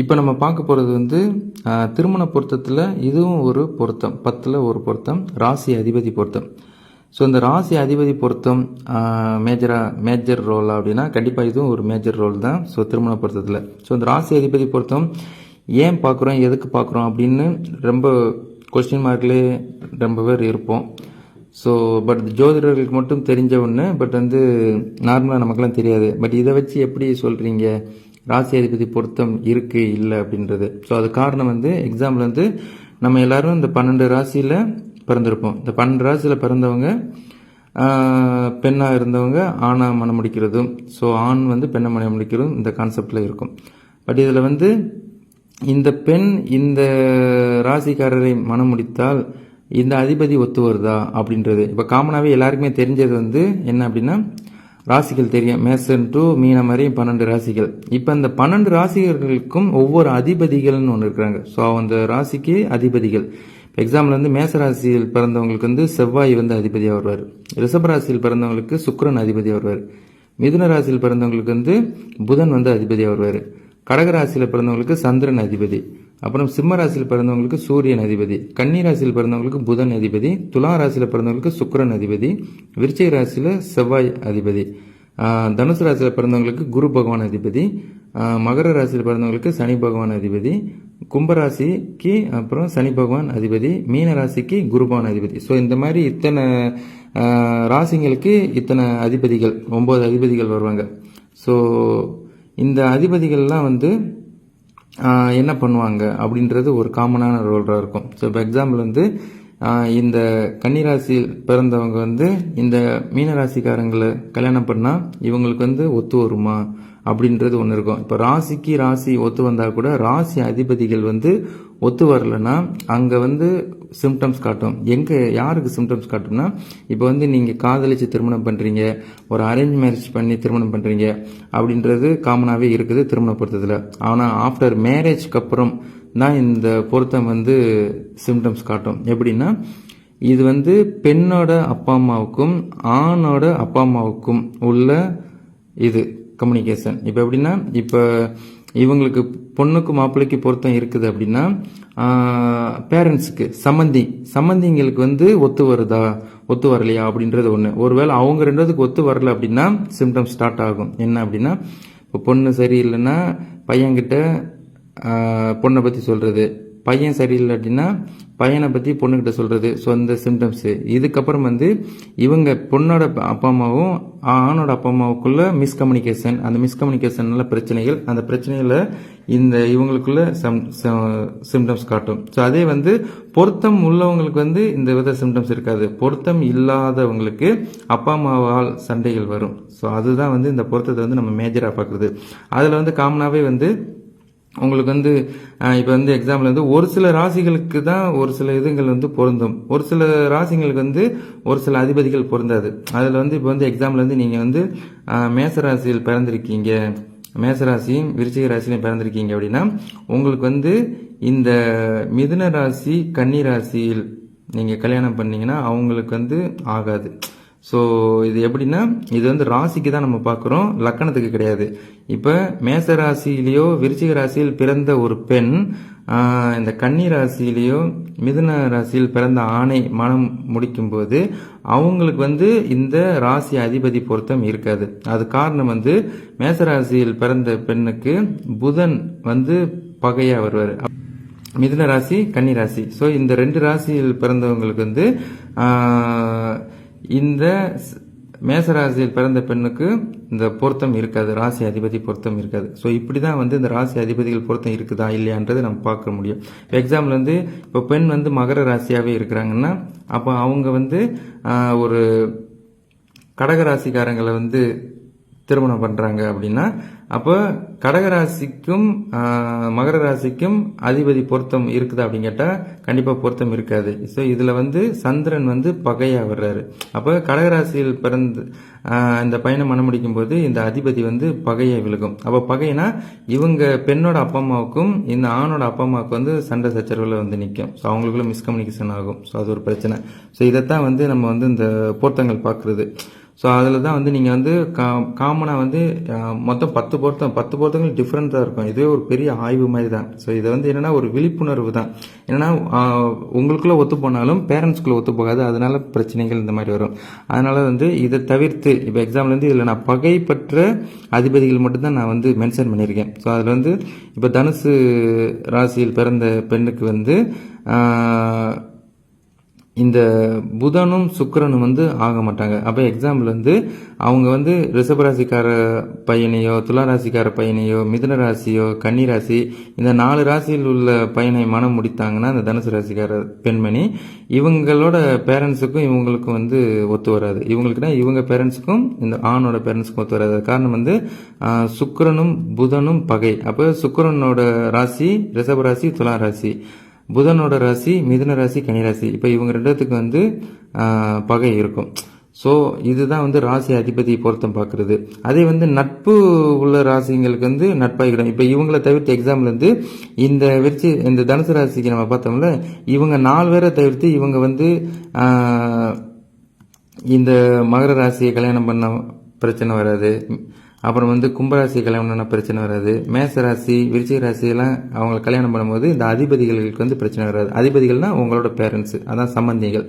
இப்போ நம்ம பார்க்க போகிறது வந்து திருமண பொருத்தத்தில் இதுவும் ஒரு பொருத்தம். பத்தில் ஒரு பொருத்தம் ராசி அதிபதி பொருத்தம். ஸோ இந்த ராசி அதிபதி பொருத்தம் மேஜராக மேஜர் ரோல் அப்படின்னா கண்டிப்பாக இதுவும் ஒரு மேஜர் ரோல் தான். ஸோ திருமண பொருத்தத்தில். ஸோ இந்த ராசி அதிபதி பொருத்தம் ஏன் பார்க்குறோம் எதுக்கு பார்க்குறோம் அப்படின்னு ரொம்ப கொஸ்டின் மார்க்லேயே ரொம்ப பேர் இருப்போம். ஸோ பட் ஜோதிடர்களுக்கு மட்டும் தெரிஞ்ச ஒன்று பட் வந்து நார்மலாக நமக்கெல்லாம் தெரியாது. பட் இதை வச்சு எப்படி சொல்கிறீங்க ராசி அதிபதி பொருத்தம் இருக்குது இல்லை அப்படின்றது. ஸோ அது காரணம் வந்து எக்ஸாம்பிள் வந்து நம்ம எல்லாரும் இந்த பன்னெண்டு ராசியில் பிறந்திருப்போம். இந்த பன்னெண்டு ராசியில் பிறந்தவங்க பெண்ணாக இருந்தவங்க ஆணாக மனம் முடிக்கிறதும். ஸோ ஆண் வந்து பெண்ணை மனம் முடிக்கிறதும் இந்த கான்செப்டில் இருக்கும். பட் இதில் வந்து இந்த பெண் இந்த ராசிக்காரரை மனம் முடித்தால் இந்த அதிபதி ஒத்து வருதா அப்படின்றது. இப்போ காமனாகவே எல்லாருக்குமே தெரிஞ்சது வந்து என்ன அப்படின்னா ராசிகள் தெரியும். மேசன் டு மீனம் வரையும் பன்னெண்டு ராசிகள். இப்போ அந்த பன்னெண்டு ராசிகர்களுக்கும் ஒவ்வொரு அதிபதிகள்னு ஒன்று இருக்கிறாங்க. ஸோ அந்த ராசிக்கு அதிபதிகள். இப்போ எக்ஸாம்பிள் வந்து மேச ராசியில் பிறந்தவங்களுக்கு வந்து செவ்வாய் வந்து அதிபதியாக வருவார். ரிஷப ராசியில் பிறந்தவங்களுக்கு சுக்கரன் அதிபதியாக வருவார். மிதுன ராசியில் பிறந்தவங்களுக்கு வந்து புதன் வந்து அதிபதியாக வருவார். கடகராசியில் பிறந்தவங்களுக்கு சந்திரன் அதிபதி அப்புறம் சிம்ம ராசியில் பிறந்தவங்களுக்கு சூரியன் அதிபதி கன்னி ராசியில் பிறந்தவங்களுக்கு புதன் அதிபதி துலா ராசியில் பிறந்தவங்களுக்கு சுக்கிரன் அதிபதி விருச்சிக ராசியில் செவ்வாய் அதிபதி தனுசு ராசியில் பிறந்தவங்களுக்கு குரு பகவான் அதிபதி மகர ராசியில் பிறந்தவங்களுக்கு சனி பகவான் அதிபதி கும்பராசிக்கு அப்புறம் சனி பகவான் அதிபதி மீன ராசிக்கு குரு பகவான் அதிபதி. ஸோ இந்த மாதிரி இத்தனை ராசிங்களுக்கு இத்தனை அதிபதிகள் ஒம்பது அதிபதிகள் வருவாங்க. ஸோ இந்த அதிபதிகள்லாம் வந்து என்ன பண்ணுவாங்க அப்படின்றது ஒரு காமனான ரோலாக இருக்கும். ஸோ இப்போ எக்ஸாம்பிள் வந்து இந்த கன்னிராசியில் பிறந்தவங்க வந்து இந்த மீனராசிக்காரங்களை கல்யாணம் பண்ணால் இவங்களுக்கு வந்து ஒத்து வருமா? அப்படின்றது ஒன்று இருக்கும். இப்போ ராசிக்கு ராசி ஒத்து வந்தால் கூட ராசி அதிபதிகள் வந்து ஒத்து வரலன்னா அங்கே வந்து சிம்டம்ஸ் காட்டும். எங்கே யாருக்கு சிம்டம்ஸ் காட்டும்னா இப்போ வந்து நீங்கள் காதலிச்சு திருமணம் பண்ணுறீங்க ஒரு அரேஞ்ச் மேரேஜ் பண்ணி திருமணம் பண்ணுறீங்க அப்படின்றது காமனாகவே இருக்குது திருமண பொருத்தத்தில். ஆனால் ஆஃப்டர் மேரேஜ்க்கு அப்புறம் தான் இந்த பொருத்தம் வந்து சிம்டம்ஸ் காட்டும். எப்படின்னா இது வந்து பெண்ணோட அப்பா அம்மாவுக்கும் ஆணோட அப்பா அம்மாவுக்கும் உள்ள இது. கம்யூனிகேஷன் இப்போ எப்படின்னா இப்போ இவங்களுக்கு பொண்ணுக்கு மாப்பிள்ளைக்கு பொருத்தம் இருக்குது அப்படின்னா பேரண்ட்ஸுக்கு சம்மந்தி சம்மந்திங்களுக்கு வந்து ஒத்து வருதா ஒத்து வரலையா அப்படின்றது ஒன்று ஒருவேளை அவங்க ரெண்டுத்துக்கு ஒத்து வரல அப்படின்னா சிம்டம்ஸ் ஸ்டார்ட் ஆகும். என்ன அப்படின்னா இப்போ பொண்ணு சரியில்லைன்னா பையன்கிட்ட பொண்ணை பற்றி சொல்கிறது பையன் சரியில்லை அப்படின்னா பையனை பற்றி பொண்ணுக்கிட்ட சொல்கிறது ஸோ அந்த சிம்டம்ஸு இதுக்கப்புறம் வந்து இவங்க பொண்ணோட அப்பா அம்மாவும் ஆணோட அப்பா அம்மாவுக்குள்ள மிஸ்கம்யூனிகேஷன் அந்த மிஸ்கம்யூனிகேஷன்ல பிரச்சனைகள் அந்த பிரச்சனையில் இந்த இவங்களுக்குள்ள சிம்டம்ஸ் காட்டும். ஸோ அதே வந்து பொருத்தம் உள்ளவங்களுக்கு வந்து இந்த வித சிம்டம்ஸ் இருக்காது. பொருத்தம் இல்லாதவங்களுக்கு அப்பா அம்மாவால் சண்டைகள் வரும். ஸோ அதுதான் வந்து இந்த பொருத்தத்தை வந்து நம்ம மேஜராக பார்க்குறது. அதில் வந்து காமனாகவே வந்து உங்களுக்கு வந்து இப்போ வந்து எக்ஸாம்பிள் வந்து ஒரு சில ராசிகளுக்கு தான் ஒரு சில இதுங்கள் வந்து பொருந்தும். ஒரு சில ராசிங்களுக்கு வந்து ஒரு சில அதிபதிகள் பொருந்தாது. அதில் வந்து இப்போ வந்து எக்ஸாம்பிள் வந்து நீங்கள் வந்து மேசராசியில் மேச ராசியில் பிறந்திருக்கீங்க. மேசராசியும் விருச்சிக ராசிலையும் பிறந்திருக்கீங்க அப்படின்னா உங்களுக்கு வந்து இந்த மிதுன ராசி கன்னி ராசியில் நீங்கள் கல்யாணம் பண்ணீங்கன்னா அவங்களுக்கு வந்து ஆகாது. ஸோ இது எப்படின்னா இது வந்து ராசிக்கு தான் நம்ம பார்க்குறோம். லக்கணத்துக்கு கிடையாது. இப்போ மேச ராசியிலேயோ விருச்சிக ராசியில் பிறந்த ஒரு பெண் இந்த கன்னி ராசியிலேயோ மிதுன ராசியில் பிறந்த ஆணை மனம் முடிக்கும்போது அவங்களுக்கு வந்து இந்த ராசி அதிபதி பொருத்தம் இருக்காது. அது காரணம் வந்து மேச ராசியில் பிறந்த பெண்ணுக்கு புதன் வந்து பகையாக வருவார். மிதுன ராசி கன்னி ராசி. ஸோ இந்த ரெண்டு ராசியில் பிறந்தவங்களுக்கு வந்து இந்த மேசராசியில் பிறந்த பெண்ணுக்கு இந்த பொருத்தம் இருக்காது ராசி அதிபதி பொருத்தம் இருக்காது. ஸோ இப்படி தான் வந்து இந்த ராசி அதிபதிகள் பொருத்தம் இருக்குதா இல்லையான்றதை நம்ம பார்க்க முடியும். எக்ஸாம்பிள் வந்து இப்போ பெண் வந்து மகர ராசியாகவே இருக்கிறாங்கன்னா அப்போ அவங்க வந்து ஒரு கடகராசிக்காரங்களை வந்து திருமணம் பண்ணுறாங்க அப்படின்னா அப்போ கடகராசிக்கும் மகர ராசிக்கும் அதிபதி பொருத்தம் இருக்குதா அப்படின்னு கேட்டால் கண்டிப்பாக பொருத்தம் இருக்காது. ஸோ இதில் வந்து சந்திரன் வந்து பகையாக வர்றாரு. அப்போ கடகராசியில் பிறந்து இந்த பயணம் மனம் முடிக்கும் போது இந்த அதிபதி வந்து பகையை விழுகும். அப்போ பகைனா இவங்க பெண்ணோட அப்பா அம்மாவுக்கும் இந்த ஆணோட அப்பா அம்மாவுக்கு வந்து சண்டை சச்சரவுல வந்து நிற்கும் ஸோ அவங்களுக்குள்ள மிஸ்கம்யூனிகேஷன் ஆகும். ஸோ அது ஒரு பிரச்சனை. ஸோ இதைத்தான் வந்து நம்ம வந்து இந்த பொருத்தங்கள் பார்க்குறது. ஸோ அதில் தான் வந்து நீங்கள் வந்து கா காமனாக வந்து மொத்தம் பத்து பொருத்தம் பத்து பொருத்தங்கள் டிஃப்ரெண்ட்டாக இருக்கும். இதுவே ஒரு பெரிய ஆய்வு மாதிரி தான் ஸோ இது வந்து என்னென்னா ஒரு விழிப்புணர்வு தான் என்னென்னா உங்களுக்குள்ளே ஒத்து போனாலும் பேரண்ட்ஸ்குள்ளே ஒத்து போகாது. அதனால் பிரச்சனைகள் இந்த மாதிரி வரும். அதனால் வந்து இதை தவிர்த்து இப்போ எக்ஸாம்பிள் வந்து இதில் நான் பகைப்பற்ற அதிபதிகள் மட்டும்தான் நான் வந்து மென்ஷன் பண்ணியிருக்கேன். ஸோ அதில் வந்து இப்போ தனுசு ராசியில் பிறந்த பெண்ணுக்கு வந்து இந்த புதனும் சுக்கரனும் வந்து ஆக மாட்டாங்க. அப்போ எக்ஸாம்பிள் வந்து அவங்க வந்து ரிஷபராசிக்கார பையனையோ துலா ராசிக்கார பையனையோ மிதுன ராசியோ கன்னி ராசி இந்த நாலு ராசியில் உள்ள பையனை மனம் முடித்தாங்கன்னா அந்த தனுசு ராசிக்கார பெண்மணி இவங்களோட பேரண்ட்ஸுக்கும் இவங்களுக்கும் வந்து ஒத்து வராது. இவங்களுக்குனா இவங்க பேரண்ட்ஸுக்கும் இந்த ஆணோட பேரண்ட்ஸுக்கும் ஒத்து வராது. காரணம் வந்து சுக்கரனும் புதனும் பகை. அப்போ சுக்கரனோட ராசி ரிஷபராசி துலா ராசி புதனோட ராசி மிதுன ராசி கன்னிராசி இப்போ இவங்க ரெண்டுத்துக்கு வந்து பகை இருக்கும். ஸோ இதுதான் வந்து ராசி அதிபதி பொருத்தம் பார்க்குறது அதே வந்து நட்பு உள்ள ராசிங்களுக்கு வந்து நட்பாகிடும். இப்போ இவங்கள தவிர்த்து எக்ஸாம்பிள் வந்து இந்த விருச்சி இந்த தனுசு ராசிக்கு நம்ம பார்த்தோம்ல இவங்க நாலு பேரை தவிர்த்து இவங்க வந்து இந்த மகர ராசியை கல்யாணம் பண்ண பிரச்சனை வராது. அப்புறம் வந்து கும்பராசி கல்யாணம் என்னென்ன பிரச்சனை வராது? மேச ராசி விருச்சிக ராசியெல்லாம் அவங்க கல்யாணம் பண்ணும்போது இந்த அதிபதிகளுக்கு வந்து பிரச்சனை வராது. அதிபதிகள்னால் உங்களோட பேரண்ட்ஸ் அதான் சம்பந்திகள்.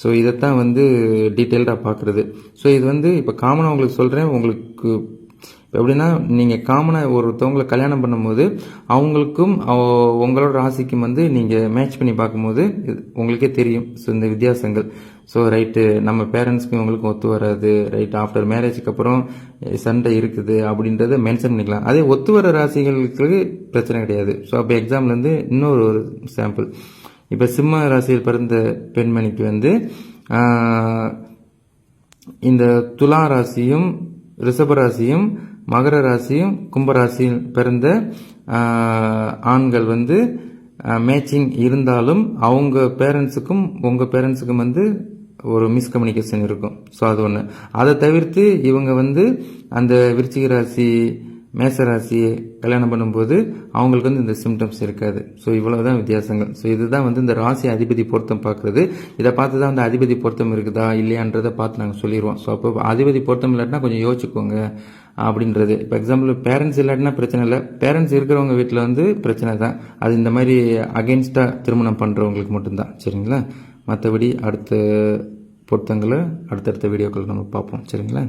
ஸோ இதைத்தான் வந்து டீட்டெயில்டாக பார்க்குறது. ஸோ இது வந்து இப்போ காமனாக உங்களுக்கு சொல்கிறேன் உங்களுக்கு எப்படின்னா நீங்கள் காமனாக ஒருத்தவங்களை கல்யாணம் பண்ணும்போது அவங்களுக்கும் உங்களோட ராசிக்கும் வந்து நீங்கள் மேட்ச் பண்ணி பார்க்கும்போது இது உங்களுக்கே தெரியும். ஸோ இந்த வித்தியாசங்கள். ஸோ ரைட்டு நம்ம பேரண்ட்ஸ்க்கும் இவங்களுக்கும் ஒத்து வராது. ரைட் ஆஃப்டர் மேரேஜுக்கு அப்புறம் சண்டை இருக்குது அப்படின்றத மென்ஷன் பண்ணிக்கலாம். அதே ஒத்து வர ராசிகளுக்கு பிரச்சனை கிடையாது. ஸோ அப்போ எக்ஸாம்லேருந்து இன்னொரு ஒரு சாம்பிள் இப்போ சிம்ம ராசியில் பிறந்த பெண்மணிக்கு வந்து இந்த துலா ராசியும் ரிஷப ராசியும் மகர ராசியும் கும்பராசியும் பிறந்த ஆண்கள் வந்து மேட்சிங் இருந்தாலும் அவங்க பேரண்ட்ஸுக்கும் உங்கள் பேரண்ட்ஸுக்கும் வந்து ஒரு மிஸ்கம்யூனிகேஷன் இருக்கும். ஸோ அது ஒன்று அதை தவிர்த்து இவங்க வந்து அந்த விருச்சிக ராசி மேச ராசியை கல்யாணம் பண்ணும்போது அவங்களுக்கு வந்து இந்த சிம்டம்ஸ் இருக்காது. ஸோ இவ்வளோ தான் வித்தியாசங்கள். ஸோ இதுதான் வந்து இந்த ராசி அதிபதி பொருத்தம் பார்க்குறது. இதை பார்த்து தான் வந்து அதிபதி பொருத்தம் இருக்குதா இல்லையான்றதை பார்த்து நாங்கள் சொல்லிடுவோம் ஸோ அப்போ அதிபதி பொருத்தம் இல்லாட்டினா கொஞ்சம் யோசிச்சுக்கோங்க. அப்படின்றது. இப்போ எக்ஸாம்பிள் பேரண்ட்ஸ் இல்லாட்டினா பிரச்சனை இல்லை. பேரண்ட்ஸ் இருக்கிறவங்க வீட்டில் வந்து பிரச்சனை தான். அது இந்த மாதிரி அகென்ஸ்டாக திருமணம் பண்ணுறவங்களுக்கு மட்டும்தான். சரிங்களா? மற்றபடி அடுத்த பொருத்தங்களை அடுத்தடுத்த வீடியோக்கள் நம்ம பார்ப்போம். சரிங்களா?